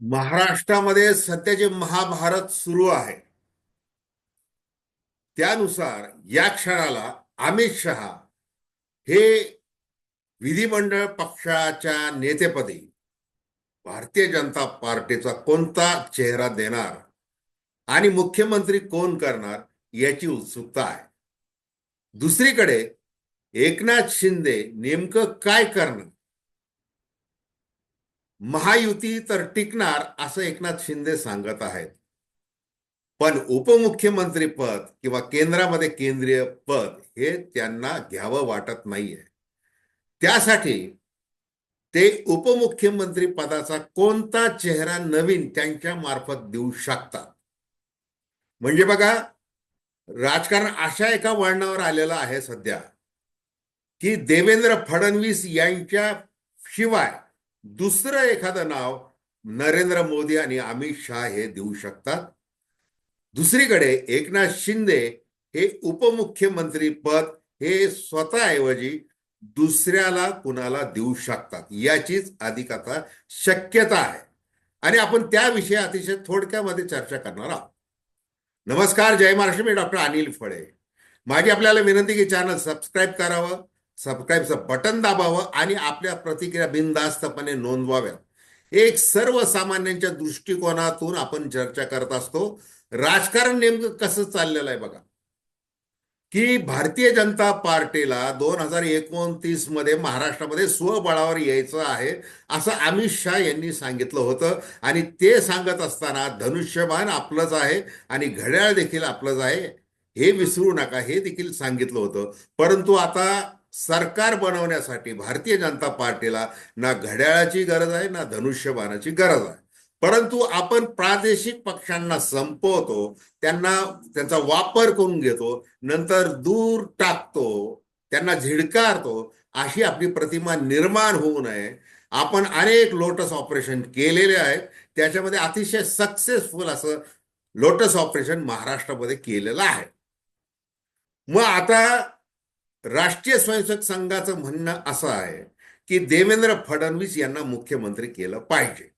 महाराष्ट्रामध्ये सध्या जे महाभारत सुरू आहे त्यानुसार या क्षणाला अमित शहा हे विधिमंडळ पक्षाच्या नेतेपदी भारतीय जनता पार्टीचा कोणता चेहरा देणार आणि मुख्यमंत्री कोण करणार याची उत्सुकता आहे. दुसरीकडे एकनाथ शिंदे नेमकं काय करणार? महायुती तर टिकणार असं एकनाथ शिंदे सांगत आहेत. पण उपमुख्यमंत्री पद किंवा केंद्रामध्ये केंद्रीय पद हे त्यांना घ्यावं वाटत नाहीये. त्यासाठी ते उपमुख्यमंत्री पदाचा कोणता चेहरा नवीन त्यांच्या मार्फत देऊ शकतात? म्हणजे बघा राजकारण अशा एका वळणावर आलेलं आहे सध्या की देवेंद्र फडणवीस यांच्या शिवाय दुसरं एखादं नाव नरेंद्र मोदी आणि अमित शहा हे देऊ शकतात. दुसरीकडे एकनाथ शिंदे हे उपमुख्यमंत्री पद हे स्वतःऐवजी दुसऱ्याला कुणाला देऊ शकतात याचीच अधिक आता शक्यता आहे. आणि आपण त्याविषयी अतिशय थोडक्यामध्ये चर्चा करणार आहोत. नमस्कार जय महाराष्ट्र मी डॉक्टर अनिल फळे. माझी आपल्याला विनंती की चॅनल सबस्क्राईब करावं सबस्क्राईबचं बटन दाबावं आणि आपल्या प्रतिक्रिया बिनधास्तपणे नोंदवाव्या एक सर्वसामान्यांच्या दृष्टिकोनातून आपण चर्चा करत असतो राजकारण नेमकं कसं चाललेलं आहे बघा. की भारतीय जनता पार्टीला दोन हजार एकोणतीसमध्ये महाराष्ट्रामध्ये स्वबळावर यायचं आहे असं अमित शहा यांनी सांगितलं होतं. आणि ते सांगत असताना धनुष्यबाण आपलंच आहे आणि घड्याळ देखील आपलंच आहे हे विसरू नका हे देखील सांगितलं होतं. परंतु आता सरकार बनवण्यासाठी भारतीय जनता पार्टीला ना घड्याळाची गरज आहे ना धनुष्यबाणाची गरज आहे. परंतु आपण प्रादेशिक पक्षांना संपवतो त्यांना त्यांचा वापर करून घेतो नंतर दूर टाकतो त्यांना झिडकारतो अशी आपली प्रतिमा निर्माण होऊ नये. आपण अनेक लोटस ऑपरेशन केलेले आहेत त्याच्यामध्ये अतिशय सक्सेसफुल असं लोटस ऑपरेशन महाराष्ट्रामध्ये केलेलं आहे. मग आता राष्ट्रीय स्वयंसेवक संघाचं म्हणणं असं आहे की देवेंद्र फडणवीस यांना मुख्यमंत्री केलं पाहिजे.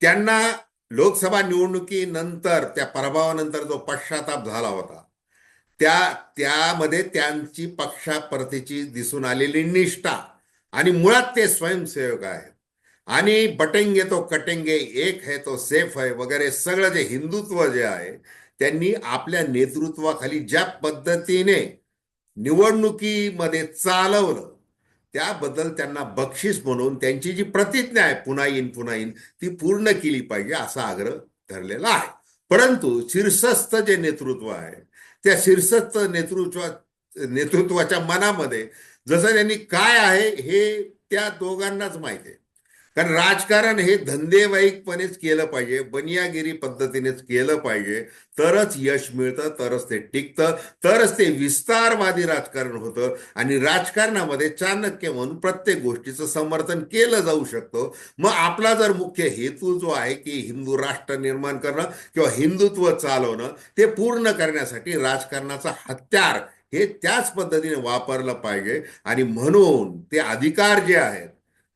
त्यांना लोकसभा निवडणुकीनंतर त्या पराभवानंतर जो पश्चाताप झाला होता त्या त्यामध्ये त्यांची पक्षाप्रतीची दिसून आलेली निष्ठा आणि मुळात ते स्वयंसेवक आहेत. आणि बटेंगे तो कटेंगे एक है तो सेफ है वगैरे सगळं जे हिंदुत्व जे आहे त्यांनी आपल्या नेतृत्वाखाली ज्या पद्धतीने निवडणुकीमध्ये चालवलं त्याबद्दल त्यांना बक्षीस म्हणून त्यांची जी प्रतिज्ञा आहे पुन्हा येईन पुन्हा येईन ती पूर्ण केली पाहिजे असा आग्रह धरलेला आहे. परंतु शीर्षस्थ जे नेतृत्व आहे त्या शीर्षस्थ नेतृत्वा नेतृत्वाच्या मनामध्ये जसं त्यांनी काय आहे हे त्या दोघांनाच माहिती आहे. कारण राजकारण हे धंदेवाईकपणेच केलं पाहिजे बनियागिरी पद्धतीनेच केलं पाहिजे. तरच यश मिळतं तरच ते टिकतं तरच ते विस्तारवादी राजकारण होतं. आणि राजकारणामध्ये चाणक्य म्हणून प्रत्येक गोष्टीचं समर्थन केलं जाऊ शकतं. मग आपला जर मुख्य हेतू जो आहे की हिंदू राष्ट्र निर्माण करणं किंवा हिंदुत्व चालवणं ते पूर्ण करण्यासाठी राजकारणाचा हत्यार हे त्याच पद्धतीने वापरलं पाहिजे. आणि म्हणून ते अधिकार जे आहेत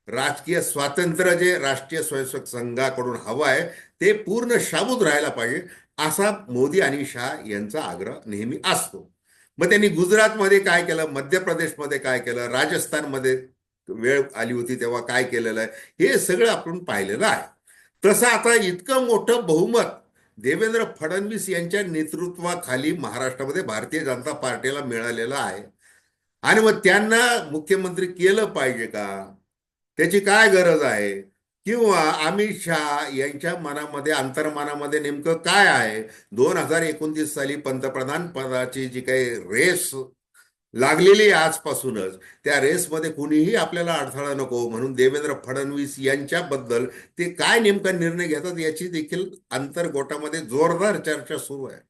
राजकीय स्वातंत्र्य जे राष्ट्रीय स्वयंसेवक संघाकडून हवं आहे ते पूर्ण शाबूत राहायला पाहिजे असा मोदी आणि शहा यांचा आग्रह नेहमी असतो. मग त्यांनी गुजरातमध्ये काय केलं? मध्य प्रदेशमध्ये काय केलं? राजस्थानमध्ये वेळ आली होती तेव्हा काय केलेलं आहे? हे सगळं आपण पाहिलेलं आहे. तसं आता इतकं मोठं बहुमत देवेंद्र फडणवीस यांच्या नेतृत्वाखाली महाराष्ट्रामध्ये भारतीय जनता पार्टीला मिळालेलं आहे. आणि मग त्यांना मुख्यमंत्री केलं पाहिजे का? त्याची काय गरज आहे? किंवा अमित शहा यांच्या मनामध्ये अंतर्मनामध्ये नेमकं काय आहे? दोन हजार एकोणतीस साली पंतप्रधान पदाची जी काही रेस लागलेली आजपासूनच त्या रेसमध्ये कुणीही आपल्याला अडथळा नको. म्हणून देवेंद्र फडणवीस यांच्याबद्दल ते काय नेमका निर्णय घेतात याची देखील अंतर्गोटामध्ये जोरदार चर्चा सुरू आहे.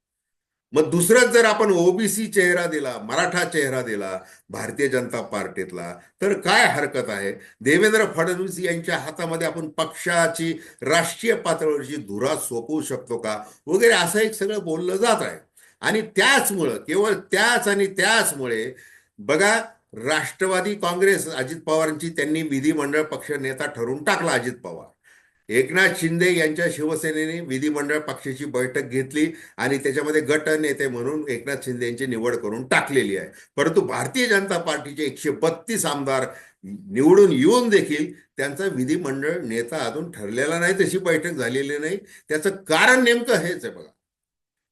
मग दुसरंच जर आपण ओबीसी चेहरा दिला मराठा चेहरा दिला भारतीय जनता पार्टीतला तर काय हरकत आहे? देवेंद्र फडणवीस यांच्या हातामध्ये आपण पक्षाची राष्ट्रीय पातळीवरची धुरा सोपवू शकतो का? वगैरे असं एक सगळं बोललं जात आहे. आणि त्याचमुळं केवळ त्याच आणि त्याचमुळे बघा राष्ट्रवादी काँग्रेस अजित पवारांची त्यांनी विधिमंडळ पक्ष नेता ठरवून टाकला अजित पवार. एकनाथ शिंदे यांच्या शिवसेनेने विधिमंडळ पक्षाची बैठक घेतली आणि त्याच्यामध्ये गट नेते म्हणून एकनाथ शिंदे यांची निवड करून टाकलेली आहे. परंतु भारतीय जनता पार्टीचे एकशे बत्तीस आमदार निवडून येऊन देखील त्यांचा विधिमंडळ नेता अजून ठरलेला नाही तशी बैठक झालेली नाही. त्याचं कारण नेमकं हेच आहे बघा.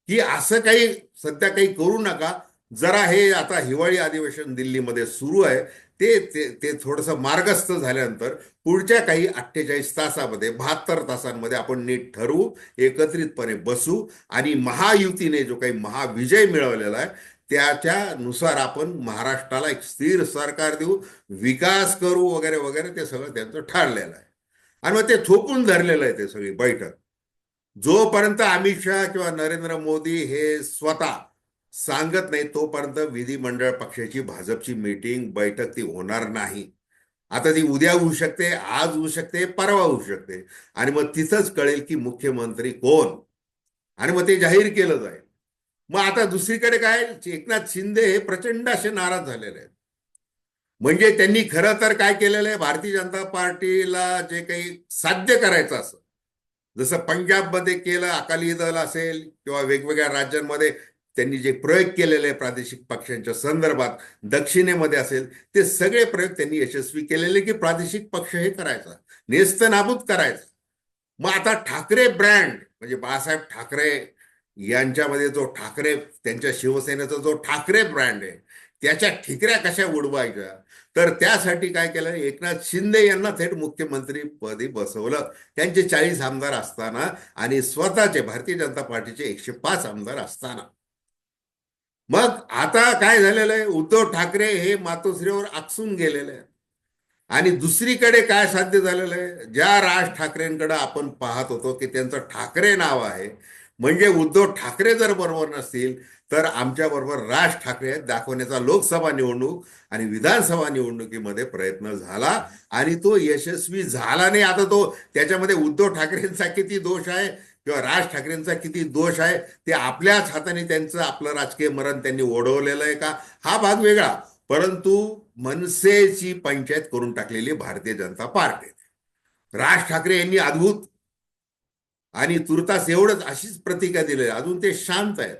की असं काही सध्या काही करू नका जरा हे आता हिवाळी अधिवेशन दिल्लीमध्ये सुरू आहे. ते ते ते थोडंसं मार्गस्थ झाल्यानंतर पुढच्या काही अठ्ठेचाळीस तासामध्ये बहात्तर तासांमध्ये आपण नीट ठरवू एकत्रितपणे बसू आणि महायुतीने जो काही महाविजय मिळवलेला आहे त्याच्यानुसार आपण महाराष्ट्राला एक स्थिर सरकार देऊ विकास करू वगैरे वगैरे ते सगळं त्यांचं ठरलेलं आहे. आणि मग ते थोपून धरलेलं आहे ते सगळी बैठक. जोपर्यंत अमित शहा किंवा नरेंद्र मोदी हे स्वतः सांगत नाही तोपर्यंत विधिमंडळ पक्षाची भाजपची मीटिंग बैठक ती होणार नाही. आता ती उद्या होऊ शकते आज होऊ शकते परवा होऊ शकते. आणि मग तिथंच कळेल की मुख्यमंत्री कोण. आणि मग ते जाहीर केलं जाईल. मग आता दुसरीकडे काय एकनाथ शिंदे हे प्रचंड असे नाराज झालेले आहेत. म्हणजे त्यांनी खरं तर काय केलेलं आहे भारतीय जनता पार्टीला जे काही साध्य करायचं असं. जसं पंजाबमध्ये केलं अकाली दल असेल किंवा वेगवेगळ्या राज्यांमध्ये त्यांनी जे प्रयोग केलेले प्रादेशिक पक्षांच्या संदर्भात दक्षिणेमध्ये असेल ते सगळे प्रयोग त्यांनी यशस्वी केलेले की प्रादेशिक पक्ष हे करायचा नेस्त नाबूद करायचा. मग आता ठाकरे ब्रँड म्हणजे बाळासाहेब ठाकरे यांच्यामध्ये जो ठाकरे त्यांच्या शिवसेनेचा जो ठाकरे ब्रँड आहे त्याच्या ठिकऱ्या कशा उडवायच्या? तर त्यासाठी काय केलं? एकनाथ शिंदे यांना थेट मुख्यमंत्री पदी बसवलं. त्यांचे चाळीस आमदार असताना आणि स्वतःचे भारतीय जनता पार्टीचे एकशे पाच आमदार असताना. मग आता काय झालेलं आहे? उद्धव ठाकरे हे मातोश्रीवर आकसून गेलेले आहेत. आणि दुसरीकडे काय साध्य झालेलं आहे? ज्या राज ठाकरेंकडे आपण पाहत होतो की त्यांचं ठाकरे नाव आहे म्हणजे उद्धव ठाकरे जर बरोबर नसतील तर आमच्या बरोबर राज ठाकरे दाखवण्याचा लोकसभा निवडणूक आणि विधानसभा निवडणुकीमध्ये प्रयत्न झाला आणि तो यशस्वी झाला नाही. आता तो त्याच्यामध्ये उद्धव ठाकरेंचा किती दोष आहे? किंवा राज ठाकरेंचा किती दोष आहे ते आपल्याच हाताने त्यांचं आपलं राजकीय मरण त्यांनी ओढवलेलं आहे का? हा भाग वेगळा. परंतु मनसेची पंचायत करून टाकलेली भारतीय जनता पार्टी. राज ठाकरे यांनी अद्भुत आणि तुर्तास एवढंच अशीच प्रतिका दिली अजून ते शांत आहेत.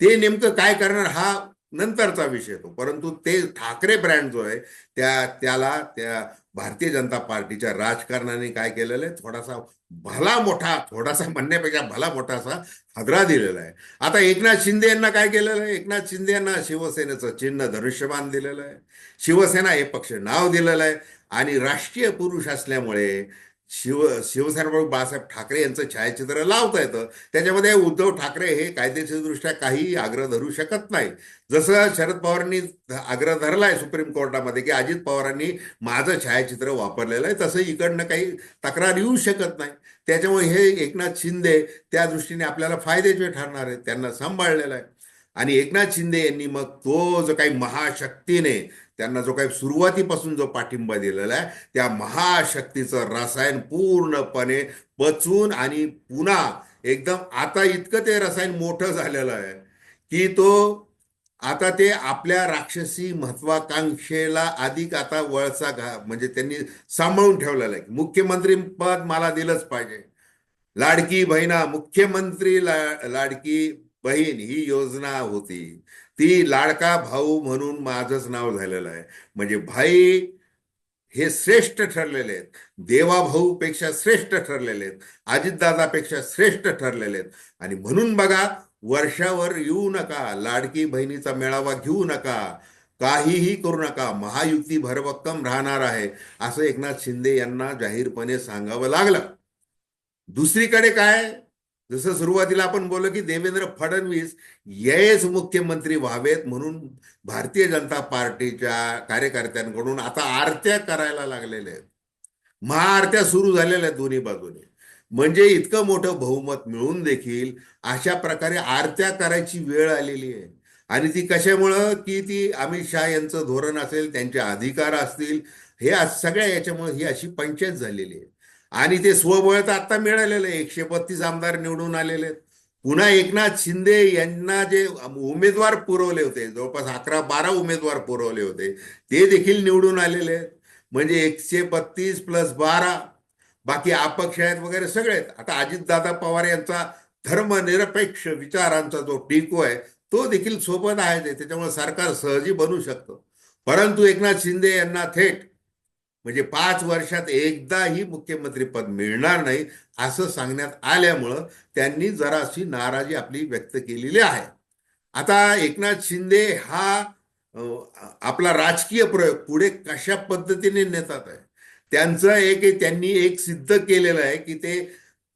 ते नेमकं काय करणार हा नंतरचा विषय तो. परंतु ते ठाकरे ब्रँड जो आहे त्या त्याला त्या भारतीय जनता पार्टीच्या राजकारणाने काय केलेलं आहे थोडासा भला मोठा थोडासा म्हणण्यापेक्षा भला मोठासा हादरा दिलेला आहे. आता एकनाथ शिंदे यांना काय केलेलं आहे? एकनाथ शिंदे यांना शिवसेनेचं चिन्ह धनुष्यबान दिलेलं आहे. शिवसेना हे पक्ष नाव दिलेलं आहे. आणि राष्ट्रीय पुरुष असल्यामुळे शिव शिवसेना बाळासाहेब ठाकरे यांचं छायाचित्र लावता येतं. त्याच्यामध्ये उद्धव ठाकरे हे कायदेशीरदृष्ट्या काही आग्रह धरू शकत नाही. जसं शरद पवारांनी आग्रह धरलाय सुप्रीम कोर्टामध्ये की अजित पवारांनी माझं छायाचित्र वापरलेलं आहे तसं इकडनं काही तक्रार येऊ शकत नाही. त्याच्यामुळे हे एकनाथ शिंदे त्या दृष्टीने आपल्याला फायद्याचे ठरणार आहे त्यांना सांभाळलेलं आहे. आणि एकनाथ शिंदे यांनी मग तो जो काही महाशक्तीने त्यांना जो काही सुरुवातीपासून जो पाठिंबा दिलेला आहे त्या महाशक्तीचं रसायन पूर्णपणे पचून आणि पुन्हा एकदम आता इतकं ते रसायन मोठं झालेलं आहे की तो आता ते आपल्या राक्षसी महत्वाकांक्षेला अधिक आता वळसा घा म्हणजे त्यांनी सांभाळून ठेवलेलं आहे. मुख्यमंत्री पद मला दिलंच पाहिजे. लाडकी बहिणा मुख्यमंत्री ला लाडकी बहीण ही योजना होती. ती लाडका भाऊ म्हणून माझंच नाव झालेलं आहे. म्हणजे भाई हे श्रेष्ठ ठरलेले आहेत. देवाभाऊ पेक्षा श्रेष्ठ ठरलेले आहेत. अजितदादापेक्षा श्रेष्ठ ठरलेले आहेत. आणि म्हणून बघा वर्षावर येऊ नका लाडकी बहिणीचा मेळावा घेऊ नका काहीही करू नका महायुती भरभक्कम राहणार आहे असं एकनाथ शिंदे यांना जाहीरपणे सांगावं लागलं. दुसरीकडे काय? जसं सुरुवातीला आपण बोललो की देवेंद्र फडणवीस हेच मुख्यमंत्री व्हावेत म्हणून भारतीय जनता पार्टीच्या कार्यकर्त्यांकडून आता आरत्या करायला लागलेल्या आहेत. महाआरत्या सुरू झालेल्या आहेत दोन्ही बाजूने. म्हणजे इतकं मोठं बहुमत मिळून देखील अशा प्रकारे आरत्या करायची वेळ आलेली आहे. आणि ती कशामुळं? की ती अमित शहा यांचं धोरण असेल त्यांचे अधिकार असतील हे सगळ्या याच्यामुळे ही अशी पंचायत झालेली आहे. आणि ते स्वबळ तर आता मिळालेलं आहे. एकशे बत्तीस आमदार निवडून आलेले आहेत. पुन्हा एकनाथ शिंदे यांना जे उमेदवार पुरवले होते जवळपास अकरा बारा उमेदवार पुरवले होते ते देखील निवडून आलेले आहेत. म्हणजे एकशे बत्तीस प्लस बारा बाकी अपक्ष आहेत वगैरे सगळे आहेत. आता अजितदादा पवार यांचा धर्मनिरपेक्ष विचारांचा जो टिको आहे तो देखील सोबत आहे त्याच्यामुळे सरकार सहजी बनू शकतं. परंतु एकनाथ शिंदे यांना थेट म्हणजे पाच वर्षात एकदाही मुख्यमंत्रीपद मिळणार नाही असं सांगण्यात आल्यामुळं त्यांनी जराशी नाराजी आपली व्यक्त केलेली आहे. आता एकनाथ शिंदे हा आपला राजकीय प्रयोग पुढे कशा पद्धतीने नेतात आहे? त्यांचं एक त्यांनी एक सिद्ध केलेलं आहे की ते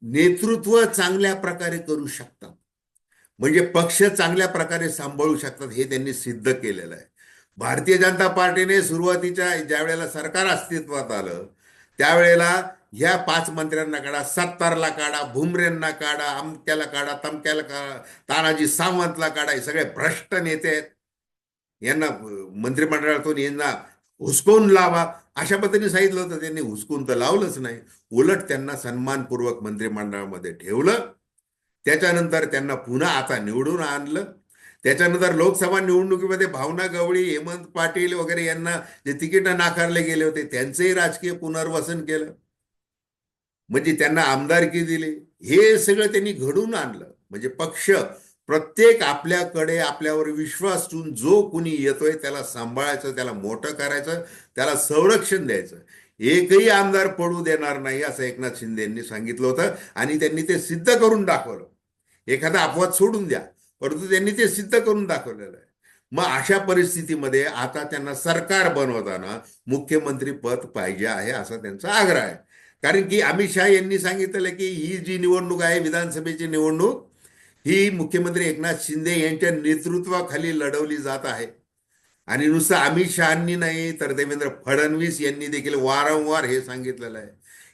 नेतृत्व चांगल्या प्रकारे करू शकतात. म्हणजे पक्ष चांगल्या प्रकारे सांभाळू शकतात हे त्यांनी सिद्ध केलेलं आहे. भारतीय जनता पार्टीने सुरुवातीच्या ज्या वेळेला सरकार अस्तित्वात आलं त्यावेळेला ह्या पाच मंत्र्यांना काढा सत्तारला काढा भुमरेंना काढा अमक्याला काढा तमक्याला काढा तानाजी सावंतला काढा हे सगळे भ्रष्ट नेते आहेत. यांना मंत्रिमंडळातून यांना हुसकवून लावा. अशा पद्धतीने सांगितलं होतं त्यांनी हुसकून तर लावलंच नाही. उलट त्यांना सन्मानपूर्वक मंत्रिमंडळामध्ये ठेवलं. त्याच्यानंतर त्यांना पुन्हा आता निवडून आणलं. त्याच्यानंतर लोकसभा निवडणुकीमध्ये भावना गवळी हेमंत पाटील वगैरे यांना जे तिकीट नाकारले गेले होते त्यांचंही राजकीय पुनर्वसन केलं. म्हणजे त्यांना आमदारकी दिली. हे सगळं त्यांनी घडून आणलं. म्हणजे पक्ष प्रत्येक आपल्याकडे आपल्यावर विश्वास ठेवून जो कुणी येतोय त्याला सांभाळायचं त्याला मोठं करायचं त्याला संरक्षण द्यायचं. एकही आमदार पडू देणार नाही असं एकनाथ शिंदे यांनी सांगितलं होतं आणि त्यांनी ते सिद्ध करून दाखवलं. एखादा अपवाद सोडून द्या. परंतु त्यांनी ते सिद्ध करून दाखवलेलं आहे. मग अशा परिस्थितीमध्ये आता त्यांना सरकार बनवताना मुख्यमंत्री पद पाहिजे आहे असा त्यांचा आग्रह आहे. कारण की अमित शहा यांनी सांगितलं की ही जी निवडणूक आहे विधानसभेची निवडणूक ही मुख्यमंत्री एकनाथ शिंदे यांच्या नेतृत्वाखाली लढवली जात आहे. आणि नुसतं अमित शहानी नाही तर देवेंद्र फडणवीस यांनी देखील वारंवार हे सांगितलेलं आहे.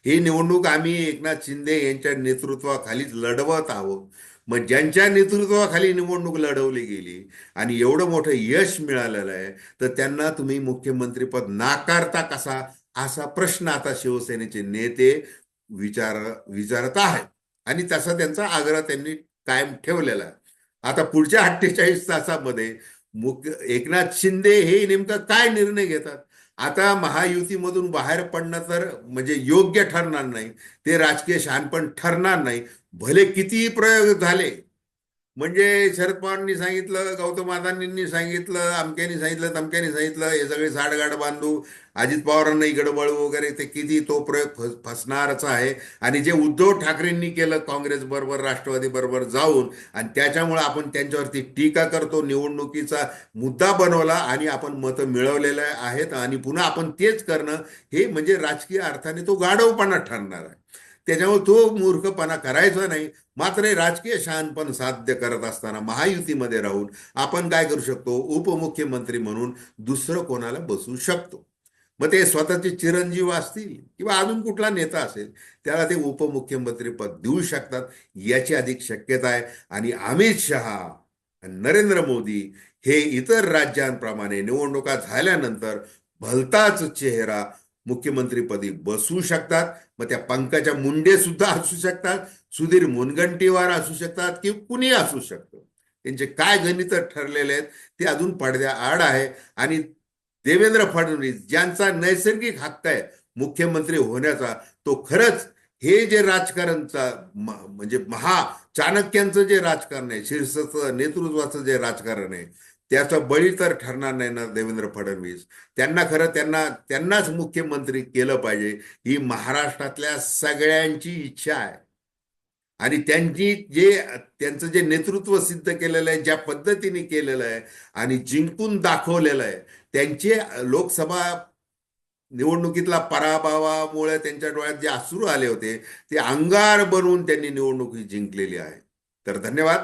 ही निवडणूक आम्ही एकनाथ शिंदे यांच्या नेतृत्वाखालीच लढवत आहोत. मग ज्यांच्या नेतृत्वाखाली निवडणूक लढवली गेली आणि एवढं मोठं यश मिळालेलं आहे तर त्यांना तुम्ही मुख्यमंत्रीपद नाकारता कसा? असा प्रश्न आता शिवसेनेचे नेते विचार विचारत आहेत. आणि तसा त्यांचा आग्रह त्यांनी कायम ठेवलेला आहे. आता पुढच्या अठ्ठेचाळीस तासामध्ये मुख्य एकनाथ शिंदे हे नेमकं काय निर्णय घेतात? आता महायुतीमधून बाहेर पडणं तर म्हणजे योग्य ठरणार नाही. ते राजकीय शहाणपण ठरणार नाही. भले कितीही प्रयोग झाले म्हणजे शरद पवारांनी सांगितलं गौतम सांगितलं अमक्यानी सांगितलं तमक्यानी सांगितलं हे सगळे साडगाड बांधू अजित पवारांना इकडं वळू वगैरे ते किती तो प्रयोग फसणारच आहे. आणि जे उद्धव ठाकरेंनी केलं काँग्रेस बरोबर राष्ट्रवादी बरोबर जाऊन आणि त्याच्यामुळे आपण त्यांच्यावरती टीका करतो निवडणुकीचा मुद्दा बनवला आणि आपण मतं मिळवलेलं आहेत. आणि पुन्हा आपण तेच करणं हे म्हणजे राजकीय अर्थाने तो गाढवपणा ठरणार आहे. त्याच्यामुळे तो मूर्खपणा करायचा नाही. मात्र हे राजकीय शहाणपण साध्य करत असताना महायुतीमध्ये राहून आपण काय करू शकतो? उपमुख्यमंत्री म्हणून दुसरं कोणाला बसू शकतो? मग ते स्वतःचे चिरंजीव असतील किंवा अजून कुठला नेता असेल त्याला ते उपमुख्यमंत्री पद देऊ शकतात याची अधिक शक्यता आहे. आणि अमित शहा नरेंद्र मोदी हे इतर राज्यांप्रमाणे निवडणुका झाल्यानंतर भलताच चेहरा मुख्यमंत्रीपदी बसू शकतात मग त्या पंकजा मुंडे सुद्धा असू शकतात सुधीर मुनगंटीवार असू शकतात किंवा कुणी असू शकतं. त्यांचे काय गणित ठरलेले आहेत ते अजून पडद्या आड आहे. आणि देवेंद्र फडणवीस ज्यांचा नैसर्गिक हक्क आहे मुख्यमंत्री होण्याचा तो खरंच हे जे राजकारणचा म्हणजे महा चाणक्यांचं जे राजकारण आहे शीर्षचं नेतृत्वाचं जे राजकारण आहे त्याचा बळी तर ठरणार नाही ना देवेंद्र फडणवीस. त्यांना खरं त्यांना त्यांनाच मुख्यमंत्री केलं पाहिजे ही महाराष्ट्रातल्या सगळ्यांची इच्छा आहे. आणि त्यांची जे त्यांचं जे नेतृत्व सिद्ध केलेलं आहे ज्या पद्धतीने केलेलं आहे आणि जिंकून दाखवलेलं आहे त्यांचे लोकसभा निवडणुकीतला पराभवामुळे त्यांच्या डोळ्यात जे अश्रू आले होते ते अंगार बनवून त्यांनी निवडणूक ही जिंकलेली आहे. तर धन्यवाद.